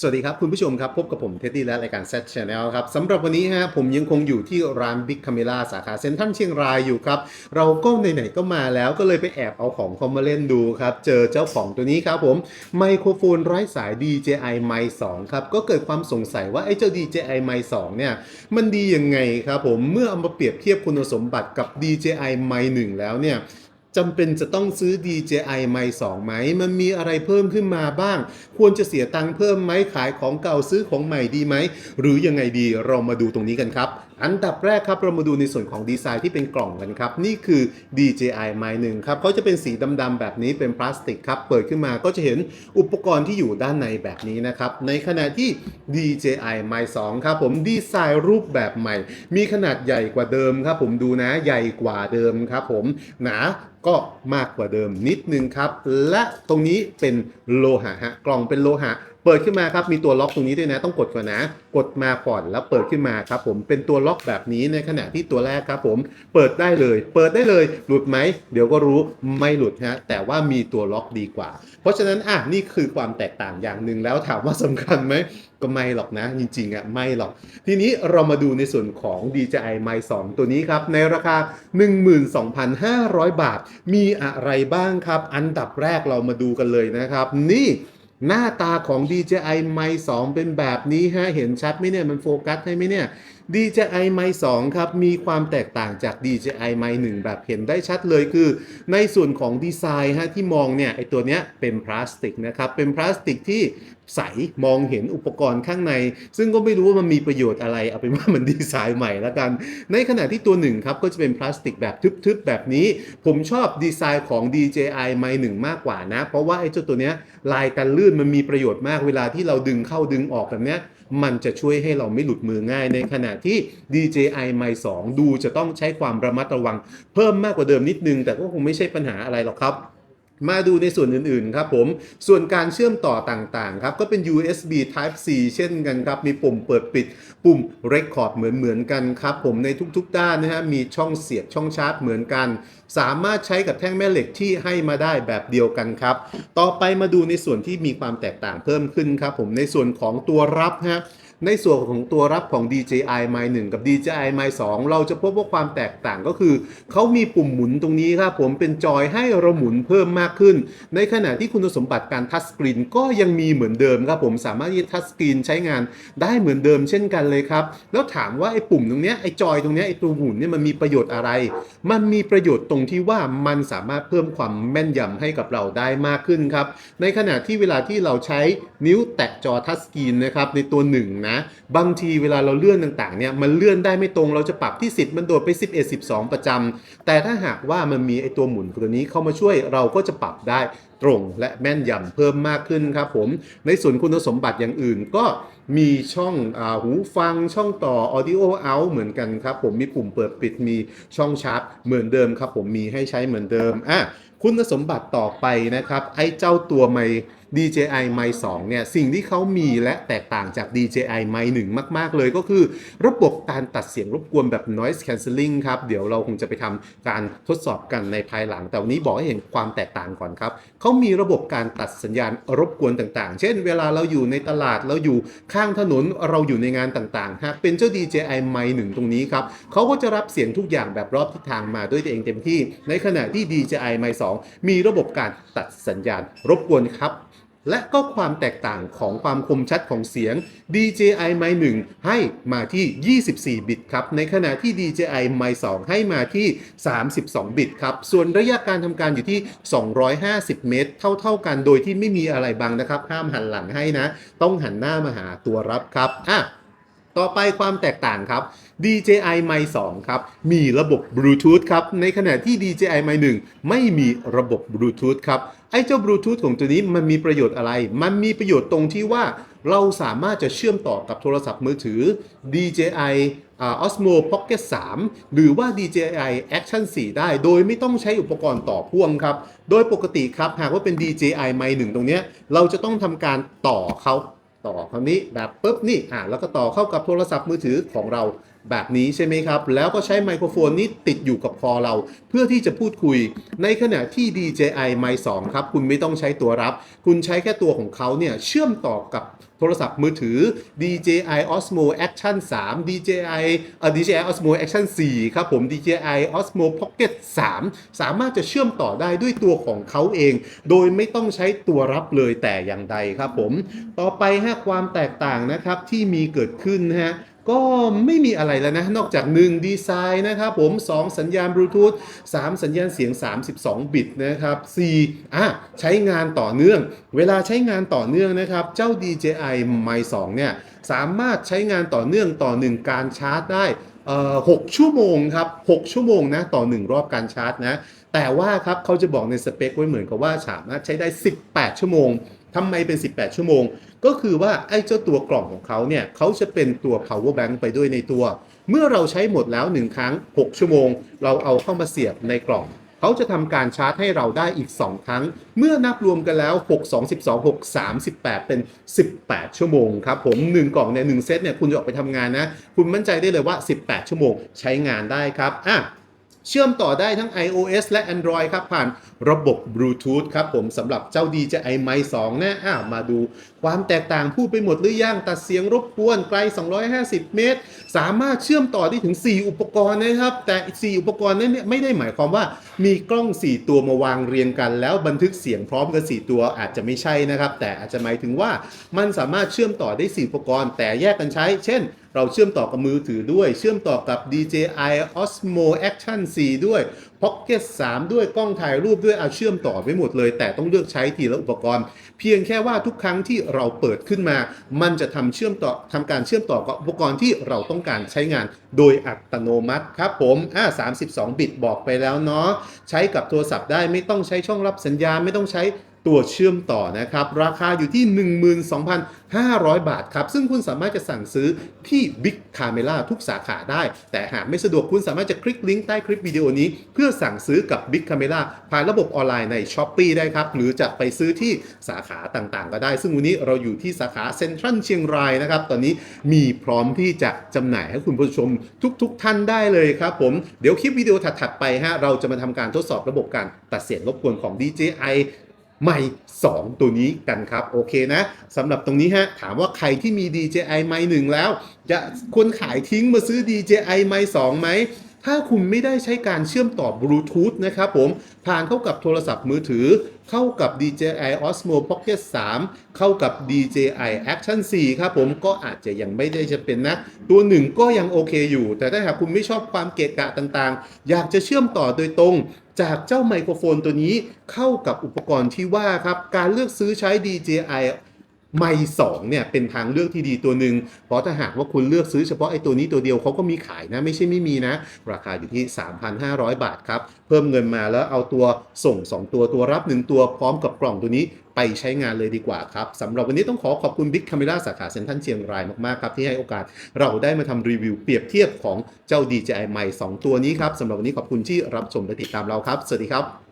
สวัสดีครับ คุณผู้ชมครับ พบกับผมเท็ดดี้และรายการ Set Channel ครับสำหรับวันนี้ฮะผมยังคงอยู่ที่ร้าน Big Camera สาขาเซ็นทรัลเชียงรายอยู่ครับ เราก็ไหนๆก็มาแล้วก็เลยไปแอบเอาของเขามาเล่นดูครับ เจอเจ้าของตัวนี้ครับผมไมโครโฟนไร้สาย DJI m i 2ครับ ก็เกิดความสงสัยว่าไอ้เจ้า DJI m i 2เนี่ย มันดียังไงครับผมเมื่อเอามาเปรียบเทียบคุณสมบัติกับ DJI m i 1แล้วเนี่ย จำเป็นจะต้องซื้อ DJI Mic 2ไหม มันมีอะไรเพิ่มขึ้นมาบ้าง ควรจะเสียตังค์เพิ่มไหมขายของเก่าซื้อของใหม่ดีไหม หรือยังไงดีเรามาดูตรงนี้กันครับ อันดับแรกครับเรามาดูในส่วนของดีไซน์ที่เป็นกล่องกันครับ นี่คือ DJI m i 1ครับเขาจะเป็นสีดำๆแบบนี้เป็นพลาสติกครับ เปิดขึ้นมาก็จะเห็นอุปกรณ์ที่อยู่ด้านในแบบนี้นะครับ ในขณะที่ DJI m i 2ครับผมดีไซน์รูปแบบใหม่ มีขนาดใหญ่กว่าเดิมครับ ผมดูนะใหญ่กว่าเดิมครับผมหนาก็มากกว่าเดิมนิดนึงครับ และตรงนี้เป็นโลหะฮะกล่องเป็นโลหะ เปิดขึ้นมาครับมีตัวล็อกตรงนี้ด้วยนะต้องกดก่อนนะ กดมาก่อนแล้วเปิดขึ้นมาครับผมเป็นตัวล็อกแบบนี้ในขณะที่ตัวแรกครับผมเปิดได้เลย เปิดได้เลย หลุดไหมเดี๋ยวก็รู้ไม่หลุดฮะแต่ว่ามีตัวล็อกดีกว่า เพราะฉะนั้นอะนี่คือความแตกต่างอย่างหนึ่งแล้วถามว่าสำคัญไหมก็ไม่หรอกนะ จริงๆอะไม่หรอก ทีนี้เรามาดูในส่วนของ DJI m i 2ตัวนี้ครับ ในราคา 12,500 บาท มีอะไรบ้างครับ อันดับแรกเรามาดูกันเลยนะครับ นี่ หน้าตาของ DJI m i 2เป็นแบบนี้ฮะ เห็นชัดไหมเนี่ย มันโฟกัสให้ไหมเนี่ย DJI m i 2ครับ มีความแตกต่างจาก DJI m i 1แบบเห็นได้ชัดเลยคือ ในส่วนของดีไซน์ฮะที่มองเนี่ย ไอตัวเนี้ยเป็นพลาสติกนะครับ เป็นพลาสติกที่ใสมองเห็นอุปกรณ์ข้างใน ซึ่งก็ไม่รู้ว่ามันมีประโยชน์อะไร เอาเป็นว่ามันดีไซน์ใหม่แล้วกัน ในขณะที่ตัวหนึ่งครับ ก็จะเป็นพลาสติกแบบทึบๆ แบบนี้ ผมชอบดีไซน์ของ DJI m i 1มากกว่านะ เพราะว่าไอ้เจ้าตัวเนี้ยลายกันลื่นมันมีประโยชน์มากเวลาที่เราดึงเข้าดึงออกแบบเนี้ยมันจะช่วยให้เราไม่หลุดมือง่ายในขณะที่ DJI m i 2ดูจะต้องใช้ความระมัดระวัง เพิ่มมากกว่าเดิมนิดนึง แต่ก็คงไม่ใช่ปัญหาอะไรหรอกครับ มาดูในส่วนอื่นๆครับผมส่วนการเชื่อมต่อต่างๆครับก็เป็น USB Type C เช่นกันครับ มีปุ่มเปิดปิด ปุ่ม Record เหมือนๆกันครับผมในทุกๆด้านนะฮะมีช่องเสียบช่องชาร์จเหมือนกัน สามารถใช้กับแท่งแม่เหล็กที่ให้มาได้แบบเดียวกันครับ ต่อไปมาดูในส่วนที่มีความแตกต่างเพิ่มขึ้นครับผมในส่วนของตัวรับฮะ ในส่วนของตัวรับของ DJI m i 1กับ DJI m i 2เราจะพบว่าความแตกต่างก็คือ เขามีปุ่มหมุนตรงนี้ครับผมเป็นจอยให้เราหมุนเพิ่มมากขึ้น ในขณะที่คุณสมบัติการทัชสกรีนก็ยังมีเหมือนเดิมครับผมสามารถที่ทัชสกรีนใช้งานได้เหมือนเดิมเช่นกันเลยครับ แล้วถามว่าไอ้ปุ่มตรงเนี้ยไอ้จอยตรงเนี้ยไอ้ตัวหมุนเนี่ยมันมีประโยชน์อะไร มันมีประโยชน์ตรงที่ว่ามันสามารถเพิ่มความแม่นยำให้กับเราได้มากขึ้นครับในขณะที่เวลาที่เราใช้นิ้วแตะจอทัชสกรีนนะครับในตัวหนึ่งนะบางทีเวลาเราเลื่อนต่างๆเนี่ยมันเลื่อนได้ไม่ตรงเราจะปรับที่ 10 มันโดดไป 11 12 ประจำแต่ถ้าหากว่ามันมีไอตัวหมุนตัวนี้เข้ามาช่วยเราก็จะปรับได้ตรงและแม่นยำเพิ่มมากขึ้นครับผม ในส่วนคุณสมบัติอย่างอื่นก็มีช่องอหูฟังช่องต่อ audio out เหมือนกันครับผมมีปุ่มเปิดปิดมีช่องชาร์จเหมือนเดิมครับผมมีให้ใช้เหมือนเดิมอะคุณสมบัติต่อไปนะครับ ไอ้เจ้าตัวไม DJI m i 2เนี่ยสิ่งที่เขามีและแตกต่างจาก DJI m i 1มาก ๆ เลยก็คือระบบการตัดเสียงรบกวนแบบ noise cancelling ครับ เดี๋ยวเราคงจะไปทำการทดสอบกันในภายหลัง แต่วันนี้บอกให้เห็นความแตกต่างก่อนครับเขามีระบบการตัดสัญญาณรบกวนต่างๆ เช่น เวลาเราอยู่ในตลาดเราอยู่ข้างถนนเราอยู่ในงานต่างๆหากเป็นเจ้า DJI m i 1ตรงนี้ครับเขาก็จะรับเสียงทุกอย่างแบบรอบทิศทางมาด้วยตัวเองเต็มที่ ในขณะที่ DJI m i 2มีระบบการตัดสัญญาณรบกวนครับ และก็ความแตกต่างของความคมชัดของเสียง DJI Mic 1 ให้มาที่ 24 บิตครับ ในขณะที่ DJI Mic 2 ให้มาที่ 32 บิตครับ ส่วนระยะการทำการอยู่ที่ 250 เมตร เท่าๆกันโดยที่ไม่มีอะไรบังนะครับ ห้ามหันหลังให้นะ ต้องหันหน้ามาหาตัวรับครับอะต่อไปความแตกต่างครับ DJI Mic 2 ครับ มีระบบ Bluetooth ครับ ในขณะที่ DJI Mic 1 ไม่มีระบบ Bluetooth ครับ ไอ้เจ้า Bluetooth ของตัวนี้มันมีประโยชน์อะไร มันมีประโยชน์ตรงที่ว่าเราสามารถจะเชื่อมต่อกับโทรศัพท์มือถือ DJI Osmo Pocket 3 หรือว่า DJI Action 4 ได้ โดยไม่ต้องใช้อุปกรณ์ต่อพ่วงครับ โดยปกติครับ หากว่าเป็น DJI Mic 1ตรงเนี้ยเราจะต้องทำการต่อเขาต่อคราวนี้แบบปุ๊บนี่อ่าแล้วก็ต่อเข้ากับโทรศัพท์มือถือของเรา แบบนี้ใช่ไหมครับ แล้วก็ใช้ไมโครโฟนนี้ติดอยู่กับคอเรา เพื่อที่จะพูดคุย ในขณะที่ DJI Mic 2ครับ คุณไม่ต้องใช้ตัวรับ คุณใช้แค่ตัวของเขาเนี่ย เชื่อมต่อกับโทรศัพท์มือถือ DJI Osmo Action 3 DJI เอ่อ DJI Osmo Action 4 ครับผม DJI Osmo Pocket 3 สามารถจะเชื่อมต่อได้ด้วยตัวของเขาเอง โดยไม่ต้องใช้ตัวรับเลยแต่อย่างใดครับผม ต่อไปฮะความแตกต่างนะครับที่มีเกิดขึ้นนะฮะ ก็ไม่มีอะไรแล้วนะ นอกจาก 1 ดีไซน์นะครับผม 2 สัญญาณบลูทูธ3สัญญาณเสียง 32 บิตนะครับ4อะใช้งานต่อเนื่อง เวลาใช้งานต่อเนื่องนะครับ เจ้า DJI m i 2เนี่ย สามารถใช้งานต่อเนื่องต่อ 1 การชาร์จได้เอ่อ6ชั่วโมงครับ 6 ชั่วโมงนะต่อ 1 รอบการชาร์จนะ แต่ว่าครับเขาจะบอกในสเปคไว้เหมือนกับว่าสามารถใช้ได้ 18 ชั่วโมง ทำไมเป็น 18 ชั่วโมง ก็คือว่าไอ้เจ้าตัวกล่องของเขาเนี่ยเขาจะเป็นตัว power bank ไปด้วยในตัว เมื่อเราใช้หมดแล้ว 1 ครั้ง 6 ชั่วโมง เราเอาเข้ามาเสียบในกล่อง เขาจะทำการชาร์จให้เราได้อีก 2 ครั้ง เมื่อนับรวมกันแล้ว 6 2 12 6 38 เป็น 18 ชั่วโมงครับผม 1 กล่องเนี่ย1เซตเนี่ยคุณจะออกไปทำงานนะ คุณมั่นใจได้เลยว่า 18 ชั่วโมงใช้งานได้ครับอะ เชื่อมต่อได้ทั้ง iOS และ Android ครับ ผ่านระบบ Bluetooth ครับผมสำหรับเจ้า DJI m i 2นะอะมาดู ความแตกต่างพูดไปหมดหรือยัง ตัดเสียงรบกวนไกล 250 เมตร สามารถเชื่อมต่อได้ถึง 4 อุปกรณ์นะครับ แต่ 4 อุปกรณ์นั้นเนี่ยไม่ได้หมายความว่ามีกล้อง 4 ตัวมาวางเรียงกัน แล้วบันทึกเสียงพร้อมกัน 4 ตัวอาจจะไม่ใช่นะครับ แต่อาจจะหมายถึงว่ามันสามารถเชื่อมต่อได้ 4 อุปกรณ์ แต่แยกกันใช้ เช่น เราเชื่อมต่อกับมือถือด้วย เชื่อมต่อกับ DJI Osmo Action 4 ด้วย Pocket 3 ด้วยกล้องถ่ายรูปด้วยเอาเชื่อมต่อไปหมดเลย แต่ต้องเลือกใช้ทีละอุปกรณ์ เพียงแค่ว่าทุกครั้งที่เราเปิดขึ้นมา มันจะทำเชื่อมต่อทำการเชื่อมต่อกับอุปกรณ์ที่เราต้องการใช้งานโดยอัตโนมัติครับผมอ่า32 บิตบอกไปแล้วเนาะใช้กับโทรศัพท์ได้ไม่ต้องใช้ช่องรับสัญญาณไม่ต้องใช้ ตัวเชื่อมต่อนะครับ ราคาอยู่ที่ 12,500 บาทครับ ซึ่งคุณสามารถจะสั่งซื้อที่ Big Camera ทุกสาขาได้ แต่หากไม่สะดวกคุณสามารถจะคลิกลิงก์ใต้คลิปวิดีโอนี้ เพื่อสั่งซื้อกับ Big Camera ผ่านระบบออนไลน์ใน s h o p e e ได้ครับ หรือจะไปซื้อที่สาขาต่างๆ ก็ได้ ซึ่งวันนี้เราอยู่ที่สาขาเซ็นทรัลเชียงรายนะครับ ตอนนี้มีพร้อมที่จะจำหน่ายให้คุณผู้ชมทุก ๆท่านได้เลยครับผม เดี๋ยวคลิปวิดีโอถัดๆไปฮะเราจะมาทำการทดสอบระบบการตัดเสียงรบกวนของ DJI ไมค์2ตัวนี้กันครับ โอเคนะสำหรับตรงนี้ฮะ ถามว่าใครที่มี DJI ไมค์1แล้ว จะควรขายทิ้งมาซื้อ DJI ไมค์2ไหม ถ้าคุณไม่ได้ใช้การเชื่อมต่อบลูทูธนะครับผมผ่านเข้ากับโทรศัพท์มือถือ เข้ากับ DJI Osmo Pocket 3 เข้ากับ DJI Action 4 ครับผมก็อาจจะยังไม่ได้จะเป็นนะ ตัวหนึ่งก็ยังโอเคอยู่ แต่ถ้าหากคุณไม่ชอบความเกะกะต่างๆ อยากจะเชื่อมต่อโดยตรงจากเจ้าไมโครโฟนตัวนี้เข้ากับอุปกรณ์ที่ว่าครับ การเลือกซื้อใช้ DJI ไมค์สองเนี่ยเป็นทางเลือกที่ดีตัวหนึ่งเพราะถ้าหากว่าคุณเลือกซื้อเฉพาะไอ้ตัวนี้ตัวเดียวเขาก็มีขายนะไม่ใช่ไม่มีนะ ราคาอยู่ที่ 3,500 บาทครับ เพิ่มเงินมาแล้วเอาตัวส่ง 2 ตัวตัวรับ 1 ตัวพร้อมกับกล่องตัวนี้ไปใช้งานเลยดีกว่าครับสำหรับวันนี้ต้องขอขอบคุณ Big Camera สาขาเซ็นทรัลเชียงรายมาก ๆ ครับ ที่ให้โอกาสเราได้มาทำรีวิวเปรียบเทียบของเจ้า DJI ไมค์2ตัวนี้ครับสำหรับวันนี้ขอบคุณที่รับชมและติดตามเราครับ สวัสดีครับ